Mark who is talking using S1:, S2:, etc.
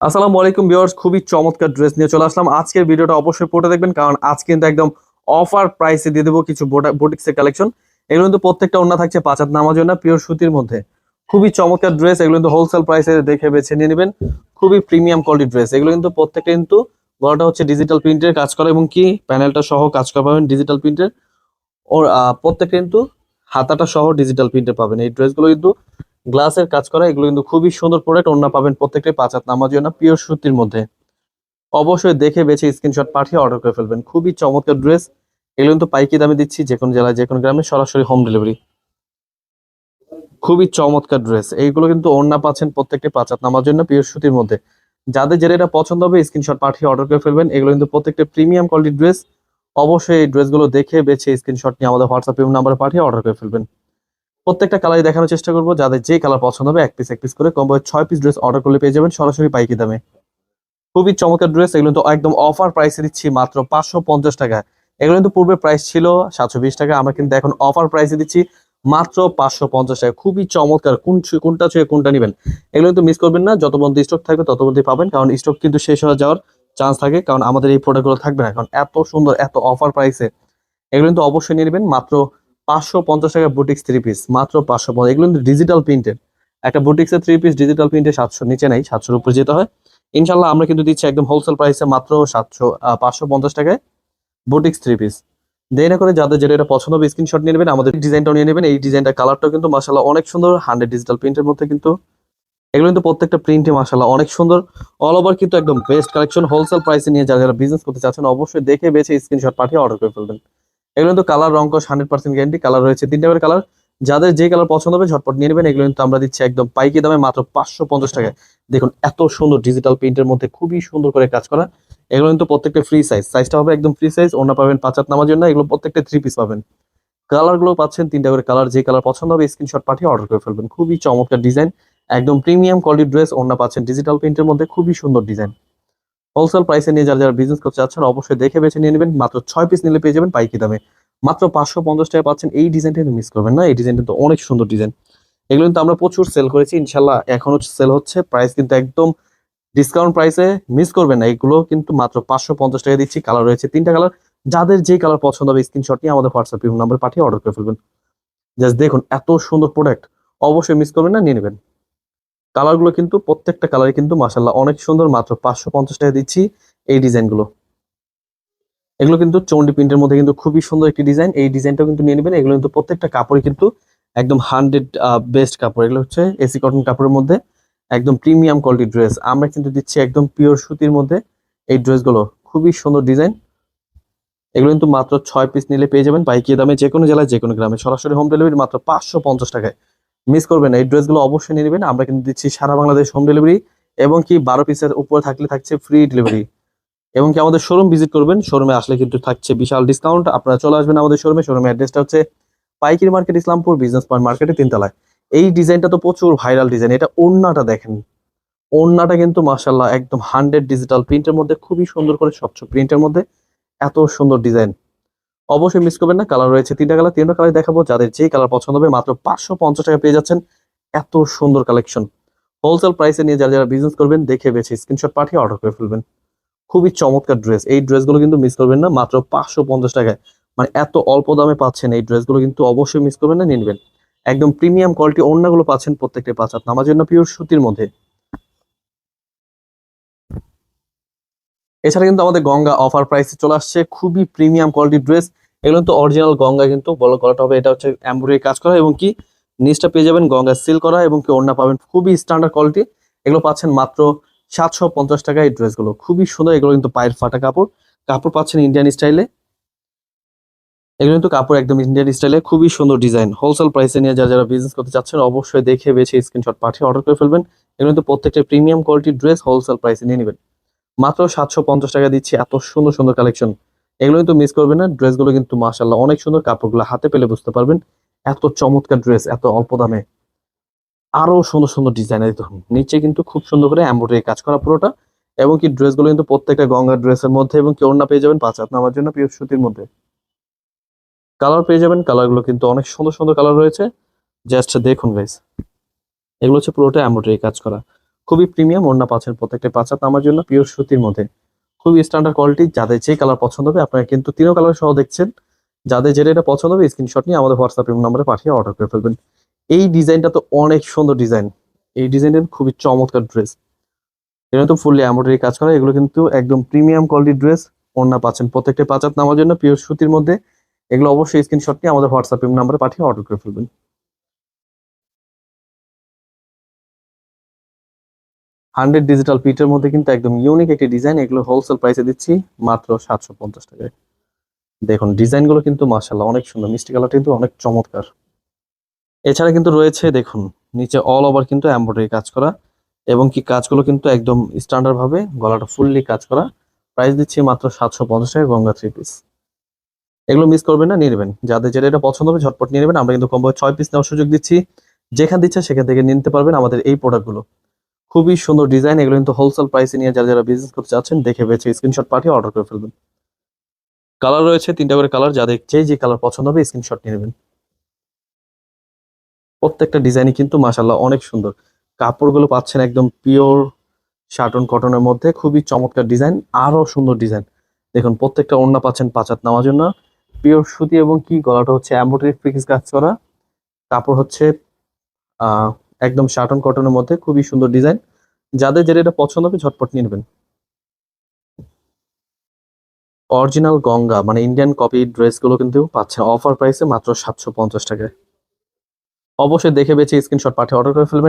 S1: আসসালামু আলাইকুম ভিউয়ার্স, খুবই চমৎকার ড্রেস নিয়ে চলে আসলাম। আজকের ভিডিওটা অবশ্যই পড়ে দেখবেন, কারণ আজকে কিন্তু একদম অফার প্রাইসে দিয়ে দেবো কিছু বুটিক্সের কালেকশন এগুলো কিন্তু প্রত্যেকটা ওনা থাকছে পাঁচ হাত নামার জন্য পিওর সুতির মধ্যে। খুবই চমৎকার ড্রেস এগুলো কিন্তু হোলসেল প্রাইসে দেখে বেছে নিয়ে নেবেন। খুবই প্রিমিয়াম কোয়ালিটি ড্রেস এগুলো কিন্তু প্রত্যেকটা কিন্তু গলাটা হচ্ছে ডিজিটাল প্রিন্টের কাজ করা এবং কি প্যানেলটা সহ কাজ করা পাবেন ডিজিটাল প্রিন্টের ওর প্রত্যেকটা কিন্তু হাতাটা সহ ডিজিটাল প্রিন্টের পাবেন। এই ড্রেসগুলো কিন্তু গ্লাসের কাজ করা, এগুলো কিন্তু খুবই সুন্দর প্রোডাক্ট অন্য পাবেন প্রত্যেকটাই পাঁচ হাত নামার জন্য পিওর সুতির মধ্যে। অবশ্যই দেখে বেছে স্ক্রিনশট পাঠিয়ে অর্ডার করে ফেলবেন। খুবই চমৎকার ড্রেস এগুলো কিন্তু পাইকি দামে দিচ্ছি যে কোনো জেলায়, যে কোনো গ্রামে, সরাসরি হোম ডেলিভারি খুবই চমৎকার ড্রেস এইগুলো কিন্তু ওড়না পাচ্ছেন প্রত্যেকটি পাঁচ হাত নামার জন্য পিওর সুতির মধ্যে। যাদের যেটা এটা পছন্দ হবে স্ক্রিনশট পাঠিয়ে অর্ডার করে ফেলবেন। এগুলো কিন্তু প্রত্যেকটা প্রিমিয়াম কোয়ালিটির ড্রেস অবশ্যই এই ড্রেসগুলো দেখে বেছে স্ক্রিনশট নিয়ে আমাদের হোয়াটসঅ্যাপ নাম্বারে পাঠিয়ে অর্ডার করে ফেলবেন। প্রত্যেকটা কালারই দেখানোর চেষ্টা করব। যাদের যে কালার পছন্দ হবে, এক পিস এক পিস করে কম ছয় পিস ড্রেস অর্ডার করলে পেয়ে যাবেন সরাসরি পাইকি দামে। খুবই চমৎকার ড্রেস এগুলো তো একদম অফার প্রাইসে দিচ্ছি মাত্র পাঁচশো পঞ্চাশ টাকা। এগুলো কিন্তু পূর্বে প্রাইস ছিল সাতশো বিশ টাকা, আমরা কিন্তু এখন অফার প্রাইসে দিচ্ছি মাত্র পাঁচশো পঞ্চাশ টাকা। খুবই চমৎকার, কোন কোনটা ছুঁয়ে, কোনটা নেবেন। এগুলো কিন্তু মিস করবেন না, যত পর্যন্ত স্টক থাকবে, তত পর্যন্ত পাবেন, কারণ স্টক কিন্তু শেষ হয়ে যাওয়ার চান্স থাকে, কারণ আমাদের এই প্রোডাক্টগুলো থাকবে না, কারণ এত সুন্দর, এত অফার প্রাইসে এগুলো কিন্তু অবশ্যই নিয়ে নেবেন, মাত্র পাঁচশো পঞ্চাশ টাকা বুটিক্স থ্রি পিস মাত্র পাঁচশো পঞ্চাশ। এগুলো ডিজিটাল প্রিন্টের একটা বুটিক্সের থ্রি পিস ডিজিটাল প্রিন্টে সাতশো, নিচে নেই, সাতশোর উপরে যেতে হয়। ইনশাল্লাহ আমরা কিন্তু দিচ্ছি একদম হোলসেল প্রাইসে মাত্র সাতশো পাঁচশো পঞ্চাশ টাকায় বুটিক্স থ্রি পিস দেরি না করে যাদের যেটা এটা পছন্দ হবে স্ক্রিনশট নিয়ে নেবেন, আমাদের ডিজাইনটাও নিয়ে নেবেন। এই ডিজাইনটা কালারটাও কিন্তু মাসাল্লাহ অনেক সুন্দর হান্ড্রেড ডিজিটাল প্রিন্টের মধ্যে কিন্তু। এগুলো কিন্তু প্রত্যেকটা প্রিন্টে মাসাল্লাহ অনেক সুন্দর। অল ওভার কিন্তু একদম বেস্ট কালেকশন হোলসেল প্রাইসে নিয়ে যারা যারা বিজনেস করতে চাচ্ছেন, অবশ্যই দেখে বেছে স্ক্রিনশট পাঠিয়ে অর্ডার করে ফেলবেন। এগুলো কিন্তু কালার রং কস হান্ড্রেড পার্সেন্ট গ্যারান্টি কালার রয়েছে। তিনটা কালার যাদের যে কালার পছন্দ হবে ঝটপট নিয়ে নেবেন। এগুলো কিন্তু আমরা দিচ্ছি একদম পাইকি দামে মাত্র পাঁচশো পঞ্চাশ টাকায়। দেখুন, এত সুন্দর ডিজিটাল প্রিন্টের মধ্যে খুবই সুন্দর করে কাজ করা। এগুলো কিন্তু প্রত্যেকটা ফ্রি সাইজ সাইজটা হবে একদম ফ্রি সাইজ ওনা পাবেন পাঁচ হাত নামার জন্য। এগুলো প্রত্যেকটা থ্রি পিস পাবেন। কালারগুলো পাচ্ছেন, তিনটা করে কালার যে কালার পছন্দ হবে স্ক্রিনশট পাঠিয়ে অর্ডার করে ফেলবেন। খুবই চমৎকার ডিজাইন একদম প্রিমিয়াম কোয়ালিটি ড্রেস ওনা পাচ্ছেন। ডিজিটাল প্রিন্টের মধ্যে খুবই সুন্দর ডিজাইন হোলসেল প্রাইসে নিয়ে যারা যারা বিজনেস করতে চাচ্ছেন, অবশ্যই দেখে বেছে নিয়ে নেবেন। মাত্র ছয় পিস নিলে পেয়ে যাবেন পাইকি দামে। মাত্র পাঁচশো পঞ্চাশ টাকা পাচ্ছেন এই ডিজাইনটা মিস করবেন না। এই ডিজাইনটা তো অনেক সুন্দর ডিজাইন এগুলো কিন্তু আমরা প্রচুর সেল করেছি। ইনশাল্লাহ এখনও সেল হচ্ছে। প্রাইস কিন্তু একদম ডিসকাউন্ট প্রাইসে মিস করবেন না। এগুলো কিন্তু মাত্র পাঁচশো পঞ্চাশ টাকা দিচ্ছি। কালার রয়েছে তিনটা কালার যাদের যে কালার পছন্দ হবে স্ক্রিনশট নিয়ে আমাদের হোয়াটসঅ্যাপ নাম্বার পাঠিয়ে অর্ডার করে ফেলবেন। জাস্ট দেখুন, এত সুন্দর প্রোডাক্ট অবশ্যই মিস করবেন না, নিয়ে নেবেন। কালারগুলো কিন্তু প্রত্যেকটা কালারই কিন্তু মাসাল্লাহ অনেক সুন্দর, মাত্র পাঁচশো পঞ্চাশ টাকা দিচ্ছি এই ডিজাইনগুলো। এগুলো কিন্তু চন্ডি প্রিন্টের মধ্যে কিন্তু খুবই সুন্দর একটি ডিজাইন, এই ডিজাইনটাও কিন্তু নিয়ে নেবেন। এগুলো কিন্তু প্রত্যেকটা কাপড়ই কিন্তু একদম হান্ড্রেড বেস্ট কাপড়। এগুলো হচ্ছে এসি কটন কাপড়ের মধ্যে একদম প্রিমিয়াম কোয়ালিটি ড্রেস। আমরা কিন্তু দিচ্ছি একদম পিওর সুতির মধ্যে এই ড্রেসগুলো। খুবই সুন্দর ডিজাইন। এগুলো কিন্তু মাত্র ছয় পিস নিলে পেয়ে যাবেন। বাইকি দামে যে কোনো জেলায় যে কোনো গ্রামে। সরাসরি হোম ডেলিভারি মাত্র পাঁচশো পঞ্চাশ টাকায়। মিস করবেন না। এই ড্রেসগুলো অবশ্যই নিয়ে নেবেন। আমরা কিন্তু দিচ্ছি সারা বাংলাদেশ হোম ডেলিভারি এবং কি বারো পিসের উপরে থাকলে থাকছে ফ্রি ডেলিভারি এবং কি আমাদের শোরুম ভিজিট করবেন। শোরুমে আসলে কিন্তু থাকছে বিশাল ডিসকাউন্ট আপনারা চলে আসবেন আমাদের শোরুমে শোরুমের অ্যাড্রেসটা হচ্ছে পাইকিরি মার্কেট ইসলামপুর বিজনেস পয়েন্ট মার্কেটে তিনতলায়। এই ডিজাইনটা তো প্রচুর ভাইরাল ডিজাইন এটা ওড়নাটা দেখেন। ওড়নাটা কিন্তু মাশাল্লাহ একদম হান্ড্রেড ডিজিটাল প্রিন্টের মধ্যে খুবই সুন্দর করে স্বচ্ছ প্রিন্টের মধ্যে। এত সুন্দর ডিজাইন অবশ্যই মিস করবেন না কালার রয়েছে তিনটা কালার তিনটা কালার দেখাবো, যাদের যে কালার পছন্দ হবে, মাত্র পাঁচশো পঞ্চাশ টাকা পেয়ে যাচ্ছেন এত সুন্দর কালেকশন হোলসেল প্রাইসে নিয়ে যারা যারা বিজনেস করবেন, দেখে বেছে স্ক্রিনশট পাঠিয়ে অর্ডার করে ফেলবেন। খুবই চমৎকার ড্রেস এই ড্রেসগুলো কিন্তু মিস করবেন না, মাত্র পাঁচশো পঞ্চাশ টাকায়। মানে এত অল্প দামে পাচ্ছেন এই ড্রেসগুলো কিন্তু অবশ্যই মিস করবেন না, নিয়ে নেবেন। একদম প্রিমিয়াম কোয়ালিটি অন্যগুলো পাচ্ছেন প্রত্যেকটা পাঁচ হাত নামার জন্য পিওর সুতির মধ্যে। এছাড়া কিন্তু আমাদের গঙ্গা অফার প্রাইসে চলে আসছে। খুবই প্রিমিয়াম কোয়ালিটি ড্রেস এগুলো কিন্তু অরিজিনাল গঙ্গা কিন্তু বড় করাটা হবে। এটা হচ্ছে এমব্রয়ডারি কাজ করা এবং কি নিচটা পেয়ে যাবেন গঙ্গা সিল করা এবং কি ওড়না পাবেন। খুবই স্ট্যান্ডার্ড কোয়ালিটি এগুলো পাচ্ছেন মাত্র সাতশো পঞ্চাশ টাকা এই ড্রেসগুলো খুবই সুন্দর। এগুলো কিন্তু পায়ের ফাটা কাপড়। কাপড় পাচ্ছেন ইন্ডিয়ান স্টাইলে এগুলো কিন্তু কাপড় একদম ইন্ডিয়ান স্টাইলে খুবই সুন্দর ডিজাইন হোলসেল প্রাইসে নিয়ে যারা যারা বিজনেস করতে চাচ্ছেন অবশ্যই দেখে বেছে স্ক্রিনশট পাঠিয়ে অর্ডার করে ফেলবেন। এগুলো কিন্তু প্রত্যেকটা প্রিমিয়াম কোয়ালিটির ড্রেস হোলসেল প্রাইসে নিয়ে নেবেন। মাত্র সাতশো পঞ্চাশ টাকা দিচ্ছি, এত সুন্দর সুন্দর কালেকশন এগুলো কিন্তু মিস করবেন না, ড্রেসগুলো কিন্তু মাশাল্লাহ অনেক সুন্দর, কাপড়গুলো হাতে পেলে বুঝতে পারবেন। এত চমৎকার ড্রেস এত অল্প দামে। আরও সুন্দর সুন্দর ডিজাইনের দেখুন নিচে কিন্তু খুব সুন্দর করে এমব্রয়ডারি কাজ করা পুরোটা, এবং কি ড্রেসগুলো কিন্তু প্রত্যেকটা গঙ্গা ড্রেসের মধ্যে এবং কি ওড়না পেয়ে যাবেন পাঁচ হাত নামার জন্য পিওর সুতির মধ্যে। কালার পেয়ে যাবেন কালারগুলো কিন্তু অনেক সুন্দর সুন্দর কালার রয়েছে। জাস্ট দেখুন গাইস এগুলো হচ্ছে পুরোটা এমব্রয়ডারি কাজ করা। খুবই প্রিমিয়াম, ওড়না পাচ্ছেন প্রত্যেকটা পাঁচ নামার জন্য পিওর সুতির মধ্যে। খুবই স্ট্যান্ডার্ড কোয়ালিটি যাদের যে কালার পছন্দ হবে আপনারা কিন্তু তিনও কালার সহ দেখছেন। যাদের যেটা এটা পছন্দ হবে স্ক্রিনশট নিয়ে আমাদের হোয়াটসঅ্যাপ নম্বরে পাঠিয়ে অর্ডার করে ফেলবেন। এই ডিজাইনটা তো অনেক সুন্দর ডিজাইন। এই ডিজাইনটা খুবই চমৎকার ড্রেস এটা তো ফুললি এমব্রয়ডারি কাজ করা, এগুলো কিন্তু একদম প্রিমিয়াম কোয়ালিটির ড্রেস ওড়না পাচ্ছেন প্রত্যেকটা পাঁচ হাত নামার জন্য পিওর সুতির মধ্যে। এগুলো অবশ্যই স্ক্রিনশট নিয়ে আমাদের হোয়াটসঅ্যাপ নাম্বারে পাঠিয়ে অর্ডার করে ফেলবেন। হান্ড্রেড ডিজিটাল পিটের মধ্যে কিন্তু একদম ইউনিক একটি ডিজাইন এগুলো হোলসেল প্রাইসে দিচ্ছি মাত্র সাতশো পঞ্চাশ টাকায়। দেখুন ডিজাইনগুলো কিন্তু মার্শাল্লাহ অনেক সুন্দর, মিষ্টি কালারটা কিন্তু অনেক চমৎকার। এছাড়া কিন্তু রয়েছে, দেখুন, নিচে অল ওভার কিন্তু এমব্রয়ডারি কাজ করা এবং কি কাজগুলো কিন্তু একদম স্ট্যান্ডার্ড ভাবে গলাটা ফুললি কাজ করা। প্রাইস দিচ্ছি মাত্র সাতশো পঞ্চাশ টাকা গঙ্গা থ্রি পিস এগুলো মিস করবেন না, নিয়ে যাদের যেটা এটা পছন্দ হবে, ঝটপট নিয়ে নেবেন। আমরা কিন্তু কম্বো ছয় পিস নেওয়ার সুযোগ দিচ্ছি। যেখান দিচ্ছে সেখান থেকে নিতে পারবেন আমাদের এই প্রোডাক্টগুলো খুবই সুন্দর ডিজাইন এগুলো কিন্তু হোলসেল প্রাইসে নিয়ে যারা যারা বিজনেস করতে চাচ্ছেন, দেখে বেছে স্ক্রিনশট পাঠিয়ে অর্ডার করে ফেলবেন। কালার রয়েছে, তিনটা করে কালার যে যে কালার পছন্দ হবে স্ক্রিনশট নিয়ে নেবেন। প্রত্যেকটা ডিজাইনই কিন্তু মাসাল্লাহ অনেক সুন্দর। কাপড়গুলো পাচ্ছেন একদম পিওর শার্টন কটনের মধ্যে, খুবই চমৎকার ডিজাইন আরও সুন্দর ডিজাইন দেখুন, প্রত্যেকটা ওড়না পাচ্ছেন পাঁচাত নামার জন্য। পিওর সুতি এবং কি গলাটা হচ্ছে এম্বোটারি ফ্রিক্স কাজ করা। কাপড় হচ্ছে একদম শার্টন কটনের মধ্যে, খুবই সুন্দর ডিজাইন। যাদের যেটা এটা পছন্দ হবে ঝটপট নিয়ে নেবেন। অরিজিনাল গঙ্গা মানে ইন্ডিয়ান কপি ড্রেসগুলো কিন্তু পাচ্ছে অফার প্রাইসে মাত্র সাতশো পঞ্চাশ টাকায়। অবশ্যই দেখে বেছে স্ক্রিনশট পাঠিয়ে অর্ডার করে ফেলবেন।